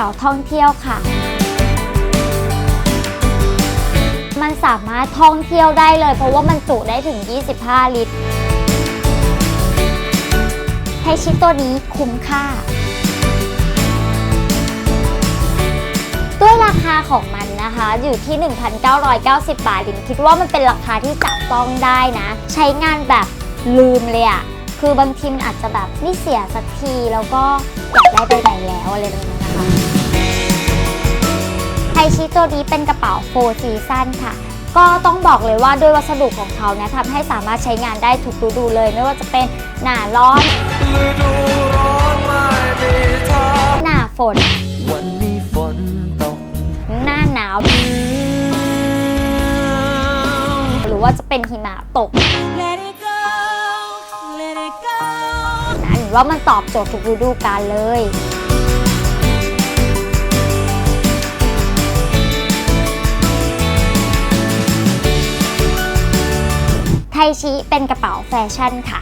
เป๋าท่องเที่ยวค่ะ มันสามารถท่องเที่ยวได้เลย เพราะว่ามันจุได้ถึง 25 ลิตรไทชิตัวนี้คุ้มค่า ด้วยราคาของมันนะคะ อยู่ที่ 1,990 บาทลินคิดว่ามันเป็นราคาที่จับต้องได้นะ ใช้งานแบบลืมเลยอะคือบางทีมันอาจจะแบบไม่เสียสักทีแล้วก็อยากได้ไปไหนแล้วอะไรแบบนี้ ทชิตัวนี้เป็นกระเป๋าโฟร์ซีซั o นค่ะ ก็ต้องบอกเลยว่าด้วยวัสดุของเขาเนี่ยทำให้สามารถใช้งานได้ทุกฤดูเลย ไม่ว่าจะเป็นหน้าร้อนฤดูร้อนไม่มีทางหน้าฝน วันนี้ฝนตก หน้าหนาว หรือว่าจะเป็นหิมะตก Let it go, let it go. นะหรือว่ามันตอบโจทย์ทุกฤดูกาลเลย ทชิเป็นกระเป๋าแฟชั่นค่ะ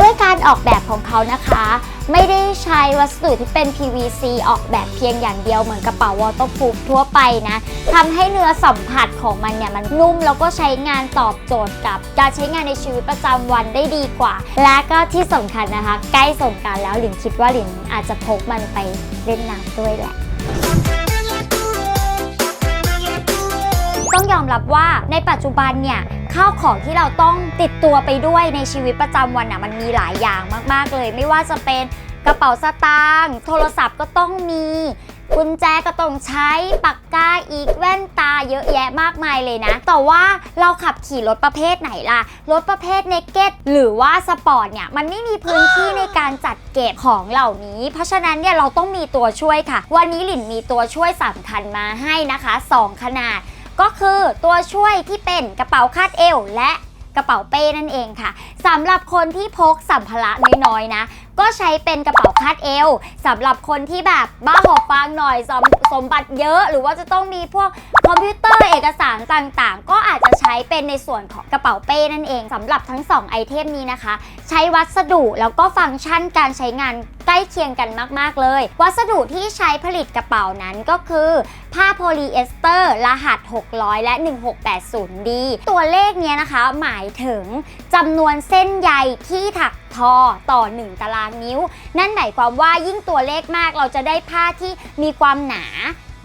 ด้วยการออกแบบของเขานะคะ ไม่ได้ใช้วัสดุที่เป็น PVC ออกแบบเพียงอย่างเดียวเหมือนกระเป๋าวอเตอร์พูฟทั่วไปนะทำให้เนื้อสัมผัสของมันเนี่ยมันนุ่มแล้วก็ใช้งานตอบโจทย์กับ การใช้งานในชีวิตประจำวันได้ดีกว่า และก็ที่สำคัญนะคะ ใกล้สงการแล้วหลินคิดว่าหลินอาจจะพกมันไปเล่นน้ำด้วยแหละ ต้องยอมรับว่าในปัจจุบันเนี่ยข้าวของที่เราต้องติดตัวไปด้วยในชีวิตประจำวันน่ะมันมีหลายอย่างมากๆเลย ไม่ว่าจะเป็นกระเป๋าสตางค์โทรศัพท์ก็ต้องมีกุญแจก็ต้องใช้ปากกาอีกแว่นตาเยอะแยะมากมายเลยนะ แต่ว่าเราขับขี่รถประเภทไหนล่ะ รถประเภทเนกเก็ตหรือว่าสปอร์ตเนี่ย มันไม่มีพื้นที่ในการจัดเก็บของเหล่านี้ เพราะฉะนั้นเนี่ยเราต้องมีตัวช่วยค่ะ วันนี้หลินมีตัวช่วยสำคัญมาให้นะคะสองขนาด ก็คือตัวช่วยที่เป็นกระเป๋าคาดเอวและกระเป๋าเป้นั่นเองค่ะสำหรับคนที่พกสัมภาระน้อยๆนะก็ใช้เป็นกระเป๋าคาดเอวสำหรับคนที่แบบบ้าหอบฟางหน่อยสมสมบัติเยอะ หรือว่าจะต้องมีพวกคอมพิวเตอร์เอกสารต่างๆ ก็อาจจะใช้เป็นในส่วนของกระเป๋าเป้นั่นเองสำหรับทั้งสองไอเทมนี้นะคะ ใช้วัสดุแล้วก็ฟังก์ชันการใช้งานใกล้เคียงกันมาก ๆ เลย วัสดุที่ใช้ผลิตกระเป๋านั้นก็คือ ผ้าโพลีเอสเตอร์ รหัส 600 และ 1680D ตัวเลขเนี้ยนะคะ หมายถึงจำนวนเส้นใยที่ถักทอต่อ 1 ตารางนิ้ว นั่นหมายความว่ายิ่งตัวเลขมากเราจะได้ผ้าที่มีความหนา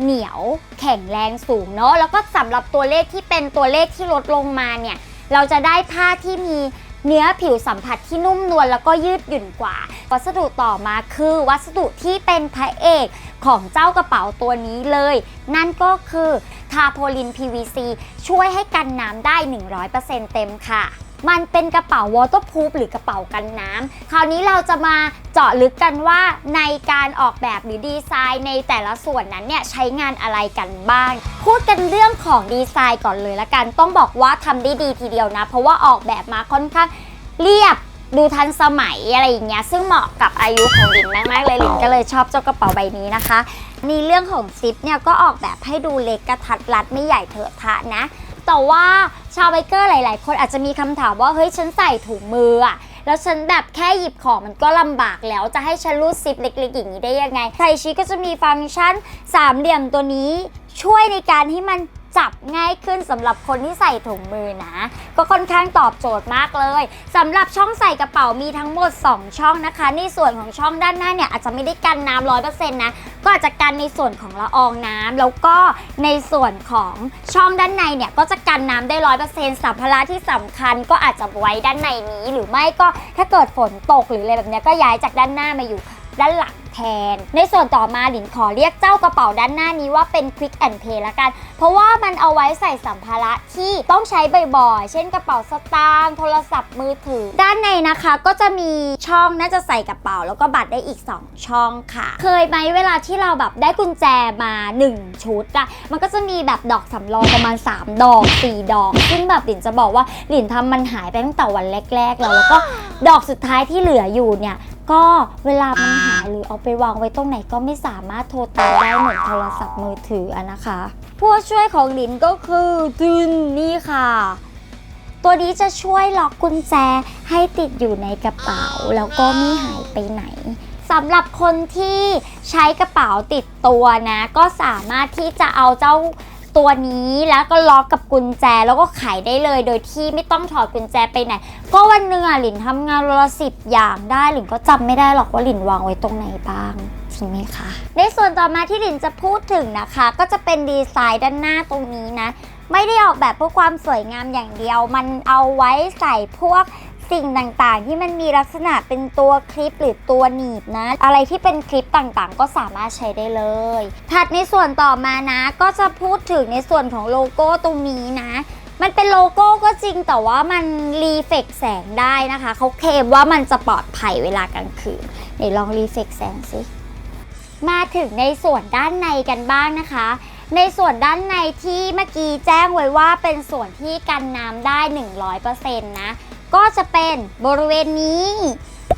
เหนียวแข็งแรงสูงเนาะแล้วก็สำหรับตัวเลขที่เป็นตัวเลขที่ลดลงมาเนี่ยเราจะได้ผ้าที่มีเนื้อผิวสัมผัสที่นุ่มนวลแล้วก็ยืดหยุ่นกว่า วัสดุต่อมาคือ วัสดุที่เป็นพระเอกของเจ้ากระเป๋าตัวนี้เลย นั่นก็คือทาโพลิน PVC ช่วยให้กันน้ำได้ 100%เต็มค่ะ มันเป็นกระเป๋าวอเตอร์พูฟหรือกระเป๋ากันน้ำคราวนี้เราจะมาเจาะลึกกันว่าในการออกแบบหรือดีไซน์ในแต่ละส่วนนั้นเนี่ยใช้งานอะไรกันบ้าง พูดกันเรื่องของดีไซน์ก่อนเลยละกัน ต้องบอกว่าทำได้ดีทีเดียวนะ เพราะว่าออกแบบมาค่อนข้างเรียบดูทันสมัยอะไรอย่างเงี้ยซึ่งเหมาะกับอายุของหลินมากๆเลยหลินก็เลยชอบเจ้ากระเป๋าใบนี้นะคะ ในเรื่องของซิปเนี่ยก็ออกแบบให้ดูเล็กกระทัดรัดไม่ใหญ่เถอะทะนะ แต่ว่าชาวไบเกอร์หลาย ๆ คนอาจจะมีคำถามว่าเฮ้ยฉันใส่ถุงมืออะแล้วฉันแบบแค่หยิบของมันก็ลำบากแล้วจะให้ฉันรูดซิปเล็ก ๆ อย่างนี้ได้ยังไงไทชิก็จะมีฟังก์ชันสามเหลี่ยมตัวนี้ช่วยในการให้มัน จับง่ายขึ้นสำหรับคนที่ใส่ถุงมือนะ ก็ค่อนข้างตอบโจทย์มากเลยสำหรับช่องใส่กระเป๋ามีทั้งหมด 2 ช่องนะคะ ในส่วนของช่องด้านหน้าเนี่ยอาจจะไม่ได้กันน้ำร้อยเปอร์เซ็นต์นะก็อาจจะกันในส่วนของละอองน้ำแล้วก็ในส่วนของช่องด้านในเนี่ยก็จะกันน้ำได้ร้อยเปอร์เซ็นต์สัมภาระที่สำคัญก็อาจจะไว้ด้านในนี้ หรือไม่ก็ถ้าเกิดฝนตกหรืออะไรแบบนี้ก็ย้ายจากด้านหน้ามาอยู่ด้านหลัง แทน ในส่วนต่อมาหลินขอเรียกเจ้ากระเป๋าด้านหน้านี้ว่าเป็น Quick and Pay ละกัน เพราะว่ามันเอาไว้ใส่สัมภาระที่ต้องใช้บ่อยๆ เช่นกระเป๋าสตางค์โทรศัพท์มือถือ ด้านในนะคะก็จะมีช่องน่าจะใส่กระเป๋า แล้วก็บัตรได้อีก 2 ช่องค่ะ เคยไหมเวลาที่เราแบบได้กุญแจมา 1 ชุดอะมันก็จะมีแบบดอกสำรองประมาณ 3 ดอก 4 ดอก ซึ่งแบบหลินจะบอกว่าหลินทำมันหายไปตั้งแต่วันแรกๆแล้วแล้วก็ดอกสุดท้ายที่เหลืออยู่เนี่ย ก็เวลามันหายหรือเอาไปวางไว้ตรงไหนก็ไม่สามารถโทรตามได้เหมือนโทรศัพท์มือถืออะนะคะ ผู้ช่วยของหลินก็คือดึนนี่ค่ะ ตัวนี้จะช่วยล็อกกุญแจให้ติดอยู่ในกระเป๋า แล้วก็ไม่หายไปไหนสำหรับคนที่ใช้กระเป๋าติดตัวนะ ก็สามารถที่จะเอาเจ้า ตัวนี้แล้วก็ล็อกกับกุญแจแล้วก็ไขได้เลย โดยที่ไม่ต้องถอดกุญแจไปไหน ก็วันหนึ่งอะหลินทำงานวันละสิบอย่างได้หลินก็จำไม่ได้หรอกว่าหลินวางไว้ตรงไหนบ้างจริงไหมคะในส่วนต่อมาที่หลินจะพูดถึงนะคะ ก็จะเป็นดีไซน์ด้านหน้าตรงนี้นะ ไม่ได้ออกแบบเพื่อความสวยงามอย่างเดียว มันเอาไว้ใส่พวก สิ่งต่างๆ ที่มันมีลักษณะเป็นตัวคลิปหรือตัวหนีบนะ อะไรที่เป็นคลิปต่างๆ ก็สามารถใช้ได้เลย ถัดในส่วนต่อมานะ ก็จะพูดถึงในส่วนของโลโก้ตรงนี้นะมันเป็นโลโก้ก็จริงแต่ว่ามันรีเฟกแสงได้นะคะ เขาเคลมว่ามันจะปลอดภัยเวลากลางคืนเดี๋ยวลองรีเฟกแสงสิ มาถึงในส่วนด้านในกันบ้างนะคะ ในส่วนด้านในที่เมื่อกี้แจ้งไว้ว่าเป็นส่วนที่กันน้ำได้ 100%นะ ก็จะเป็นบริเวณนี้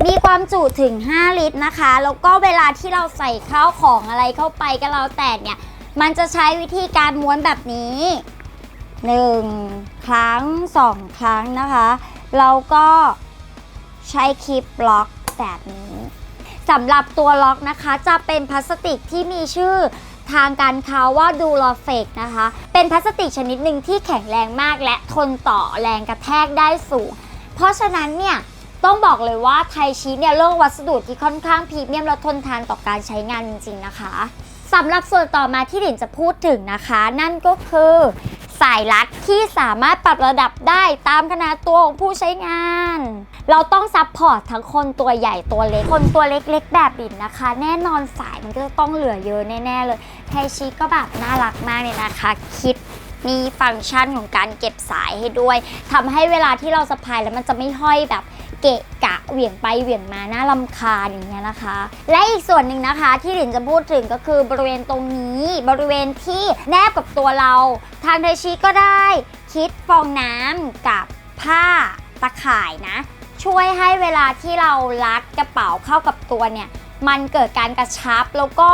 มีความจุถึง 5 ลิตรนะคะ แล้วก็เวลาที่เราใส่ข้าวของอะไรเข้าไปก็แล้วแต่เนี่ย มันจะใช้วิธีการม้วนแบบนี้ 1 ครั้ง 2 ครั้งนะคะแล้วก็ใช้คลิปล็อกแบบนี้สำหรับตัวล็อกนะคะจะเป็นพลาสติกที่มีชื่อทางการค้าว่าดูลอเฟกนะคะ เป็นพลาสติกชนิดหนึ่งที่แข็งแรงมากและทนต่อแรงกระแทกได้สูง เพราะฉะนั้นเนี่ยต้องบอกเลยว่าไทชิเนี่ยเลือกวัสดุที่ค่อนข้างพรีเมียมและทนทานต่อการใช้งานจริง ๆ นะคะสำหรับส่วนต่อมาที่หลินจะพูดถึงนะคะ นั่นก็คือสายรัดที่สามารถปรับระดับได้ตามขนาดตัวของผู้ใช้งาน เราต้องซัพพอร์ตทั้งคนตัวใหญ่ตัวเล็ก คนตัวเล็กๆ แบบบินนะคะ แน่นอนสายมันก็จะต้องเหลือเยอะแน่ ๆ เลย ไทชิก็แบบน่ารักมากเลยนะคะ คิด มีฟังก์ชันของการเก็บสายให้ด้วยทำให้เวลาที่เราสะพายแล้วมันจะไม่ห้อยแบบเกะกะเหวี่ยงไปเหวี่ยงมาน่าลำคาญอย่างเงี้ยนะคะ และอีกส่วนหนึ่งนะคะที่หลินจะพูดถึงก็คือบริเวณตรงนี้บริเวณที่แนบกับตัวเรา ทางไทชิก็ได้คิดฟองน้ำกับผ้าตะข่ายนะ ช่วยให้เวลาที่เรารัดกระเป๋าเข้ากับตัวเนี่ย มันเกิดการกระชับแล้วก็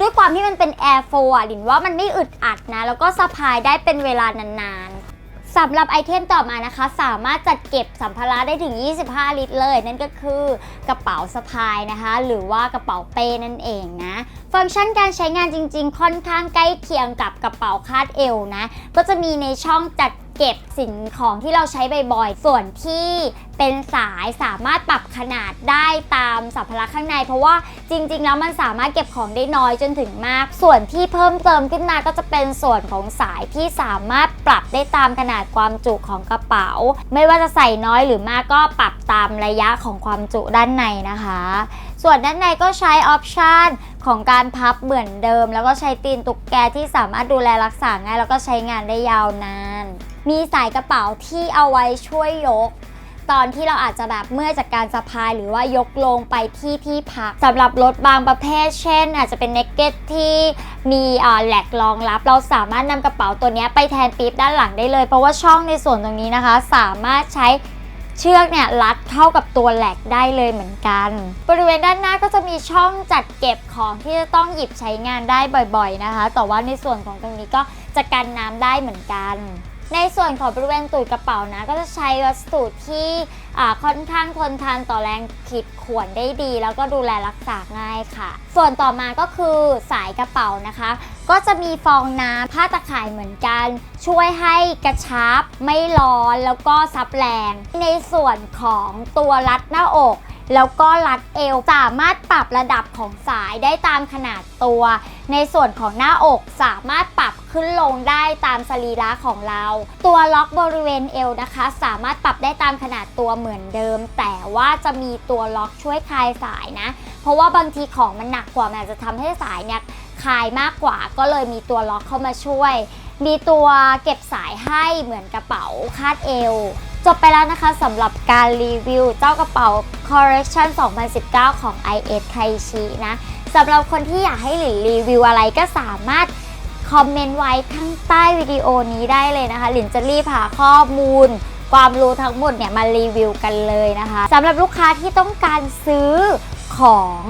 ด้วยความที่มันเป็นแอร์โฟอะหลินว่ามันไม่อึดอัดนะ แล้วก็สะพายได้เป็นเวลานานๆสำหรับไอเทมต่อมานะคะ สามารถจัดเก็บสัมภาระได้ถึง 25 ลิตรเลย นั่นก็คือกระเป๋าสะพายนะคะ หรือว่ากระเป๋าเป้นั่นเองนะ ฟังก์ชันการใช้งานจริง ๆ ค่อนข้างใกล้เคียงกับกระเป๋าคาดเอวนะ ก็จะมีในช่องจัด เก็บสิ่งของที่เราใช้บ่อยๆ ส่วนที่เป็นสายสามารถปรับขนาดได้ตามสัมภาระข้างใน เพราะว่าจริง ๆ แล้วมันสามารถเก็บของได้น้อยจนถึงมาก ส่วนที่เพิ่มเติมขึ้นมาก็จะเป็นส่วนของสายที่สามารถปรับได้ตามขนาดความจุของกระเป๋า ไม่ว่าจะใส่น้อยหรือมากก็ปรับตามระยะของความจุด้านในนะคะ ส่วนด้านในก็ใช้ออปชัน ของการพับเหมือนเดิม แล้วก็ใช้ตีนตุ๊กแกที่สามารถดูแลรักษาง่าย แล้วก็ใช้งานได้ยาวนาน มีสายกระเป๋าที่เอาไว้ช่วยยก ตอนที่เราอาจจะแบบเมื่อจากการสะพายหรือว่ายกลงไปที่ที่พักสำหรับรถบางประเภท เช่น อาจจะเป็นเนกเก็ตที่มีอ่าแหลกรองรับ เราสามารถนำกระเป๋าตัวนี้ไปแทนปี๊บด้านหลังได้เลย เพราะว่าช่องในส่วนตรงนี้นะคะ สามารถใช้ เชือกเนี่ยรัดเข้ากับตัวแหลกได้เลยเหมือนกัน บริเวณด้านหน้าก็จะมีช่องจัดเก็บของที่จะต้องหยิบใช้งานได้บ่อยๆนะคะ แต่ว่าในส่วนของตรงนี้ก็จะกันน้ำได้เหมือนกัน ในส่วนของบริเวณตูดกระเป๋านะ ก็จะใช้วัสดุที่ค่อนข้างทนทานต่อแรงขีดข่วนได้ดี แล้วก็ดูแลรักษาง่ายค่ะ ส่วนต่อมาก็คือสายกระเป๋านะคะ ก็จะมีฟองน้ำผ้าตะข่ายเหมือนกัน ช่วยให้กระชับไม่ร้อนแล้วก็ซับแรง ในส่วนของตัวรัดหน้าอก แล้วก็รัดเอว สามารถปรับระดับของสายได้ตามขนาดตัว ในส่วนของหน้าอกสามารถปรับขึ้นลงได้ตามสรีระของเรา ตัวล็อกบริเวณเอวนะคะ สามารถปรับได้ตามขนาดตัวเหมือนเดิม แต่ว่าจะมีตัวล็อกช่วยคลายสายนะ เพราะว่าบางทีของมันหนักกว่ามันอาจจะทำให้สายเนี่ยคลายมากกว่าก็เลยมีตัวล็อกเข้ามาช่วย มีตัวเก็บสายให้เหมือนกระเป๋าคาดเอว จบไปแล้วนะคะสำหรับการรีวิวเจ้ากระเป๋า Collection 2019 ของ IS ไทชินะสำหรับคนที่อยากให้หลินรีวิวอะไรก็สามารถคอมเมนต์ไว้ข้างใต้วิดีโอนี้ได้เลยนะคะ หลินจะรีบหาข้อมูล ความรู้ทั้งหมดเนี่ยมารีวิวกันเลยนะคะสำหรับลูกค้าที่ต้องการซื้อของ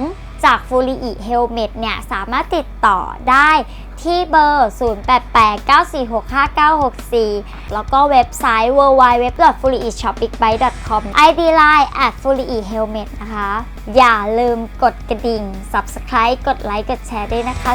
จากฟูลีอีเฮลเมดเนี่ย สามารถติดต่อได้ที่เบอร์ 0889465964 แล้วก็เว็บไซต์ www.fullyshoppingbike.com ID Line at f u l i helmet นะคะ อย่าลืมกดกระดิ่ง Subscribe กดไลค์ กดแชร์ด้วยนะคะ